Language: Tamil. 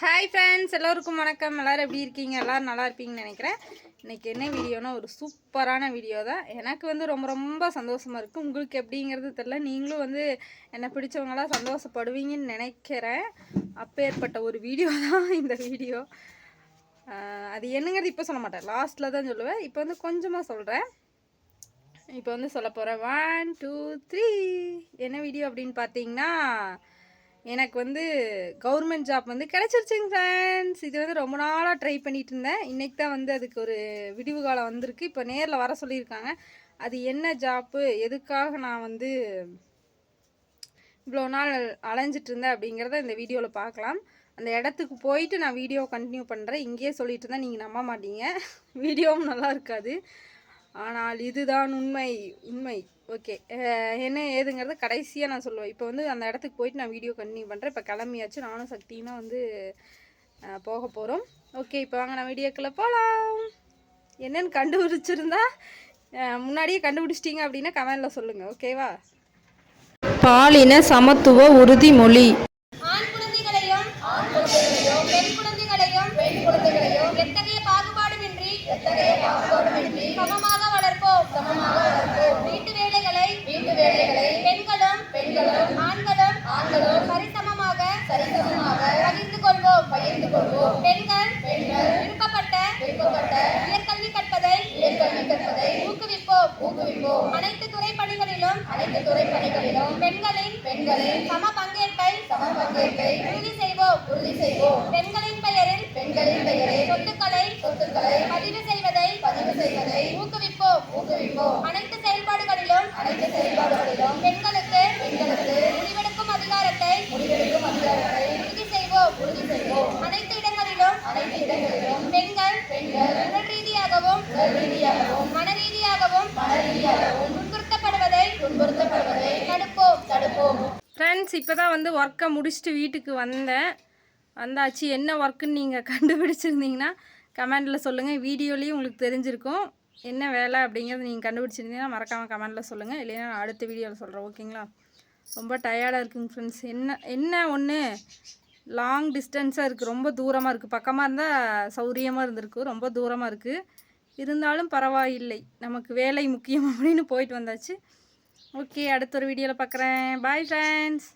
ஹாய் ஃப்ரெண்ட்ஸ் எல்லோருக்கும் வணக்கம். எல்லோரும் எப்படி இருக்கீங்க? எல்லோரும் நல்லா இருப்பீங்கன்னு நினைக்கிறேன். இன்றைக்கி என்ன வீடியோனா ஒரு சூப்பரான வீடியோ தான். எனக்கு வந்து ரொம்ப ரொம்ப சந்தோஷமாக இருக்குது உங்களுக்கு எப்படிங்கிறது தெரில நீங்களும் வந்து என்னை பிடிச்சவங்களாம் சந்தோஷப்படுவீங்கன்னு நினைக்கிறேன். அப்பேற்பட்ட ஒரு வீடியோ தான் இந்த வீடியோ. அது என்னங்கிறது இப்போ சொல்ல மாட்டேன். லாஸ்ட்டில் தான் சொல்லுவேன். இப்போ வந்து கொஞ்சமாக சொல்கிறேன் இப்போ வந்து சொல்ல போகிறேன் ஒன் டூ த்ரீ என்ன வீடியோ அப்படின்னு பார்த்தீங்கன்னா எனக்கு வந்து கவர்மெண்ட் ஜாப் வந்து கிடச்சிருச்சுங்க ஃப்ரெண்ட்ஸ் இது வந்து ரொம்ப நாளாக ட்ரை பண்ணிட்டு இருந்தேன் இன்றைக்கி தான் வந்து அதுக்கு ஒரு விடிவு காலம் வந்திருக்கு. இப்போ நேரில் வர சொல்லியிருக்காங்க. அது என்ன ஜாப்பு எதுக்காக நான் வந்து இவ்வளோ நாள் அலைஞ்சிட்டு இருந்தேன் அப்படிங்கிறத இந்த வீடியோவில் பார்க்கலாம். அந்த இடத்துக்கு போயிட்டு நான் வீடியோ கண்டினியூ பண்ணுறேன் இங்கேயே சொல்லிட்டு இருந்தால் நீங்கள் நம்ப மாட்டீங்க. வீடியோவும் நல்லா இருக்காது. ஆனால் இதுதான் உண்மை உண்மை. ஓகே. என்ன ஏதுங்கிறத கடைசியாக நான் சொல்லுவேன். இப்போ வந்து அந்த இடத்துக்கு போயிட்டு நான் வீடியோ கண்டினியூ பண்ணுறேன் இப்போ கிளம்பியாச்சு. நானும் சக்தினா வந்து போக போகிறோம் ஓகே இப்போ வாங்க நான் வீடியோக்குள்ளே போகலாம் என்னென்னு கண்டுபிடிச்சிருந்தா முன்னாடியே கண்டுபிடிச்சிட்டிங்க அப்படின்னா கமெண்டில் சொல்லுங்கள் ஓகேவா? பாலின சமத்துவ உறுதிமொழி. பெண்கள் பெண்கள் விருப்பப்பட்ட உயர்கல்வி கற்பதை ஊக்குவிப்போம். ஊக்குவிப்போம் அனைத்து துறை பணிகளிலும் அனைத்து துறை பணிகளிலும் பெண்களின் பெண்களின் சம பங்கேற்பை சம பங்கேற்பை உறுதி செய்வோம். உறுதி செய்வோம். பெண்களின் பெயரில் பெண்களின் பெயரில் சொத்துக்களை சொத்துக்களை பதிவு செய்வதை பதிவு செய்வதை ஊக்குவிப்போம். ஊக்குவிப்போம். அனைத்து செயல்பாடுகளிலும் அனைத்து செயல்பாடுகளிலும் பெண்களுக்கு பெண்களுக்கு முடிவெடுக்கும் அதிகாரத்தை முடிவெடுக்கும் அதிகாரத்தை உறுதி செய்வோம். உறுதி செய்வோம். அனைத்து பெண்கள் உடல் ரீதியாகவும் மன ரீதியாகவும் துன்புறுத்தப்படுவதை தடுப்போம் தடுப்போம். ஃப்ரெண்ட்ஸ் இப்போ தான் வந்து ஒர்க்கை முடிச்சுட்டு வீட்டுக்கு வந்தேன். வந்தாச்சு என்ன ஒர்க்குன்னு நீங்கள் கண்டுபிடிச்சிருந்தீங்கன்னா கமெண்டில் சொல்லுங்கள் வீடியோலேயும் உங்களுக்கு தெரிஞ்சிருக்கும். என்ன வேலை அப்படிங்கிறத நீங்கள் கண்டுபிடிச்சிருந்தீங்கன்னா மறக்காமல் கமெண்டில் சொல்லுங்கள் இல்லைன்னா நான் அடுத்த வீடியோவில் சொல்கிறேன் ஓகேங்களா ரொம்ப டயர்டாக இருக்குங்க ஃப்ரெண்ட்ஸ் என்ன என்ன ஒன்று லாங் டிஸ்டன்ஸாக இருக்குது ரொம்ப தூரமாக இருக்குது பக்கமாக இருந்தால் சௌரியமாக இருந்திருக்கு. ரொம்ப தூரமாக இருக்குது இருந்தாலும் பரவாயில்லை. நமக்கு வேலை முக்கியம் அப்படின்னு போயிட்டு வந்தாச்சு. ஓகே அடுத்த ஒரு வீடியோவில் பார்க்குறேன் பாய் ஃப்ரெண்ட்ஸ்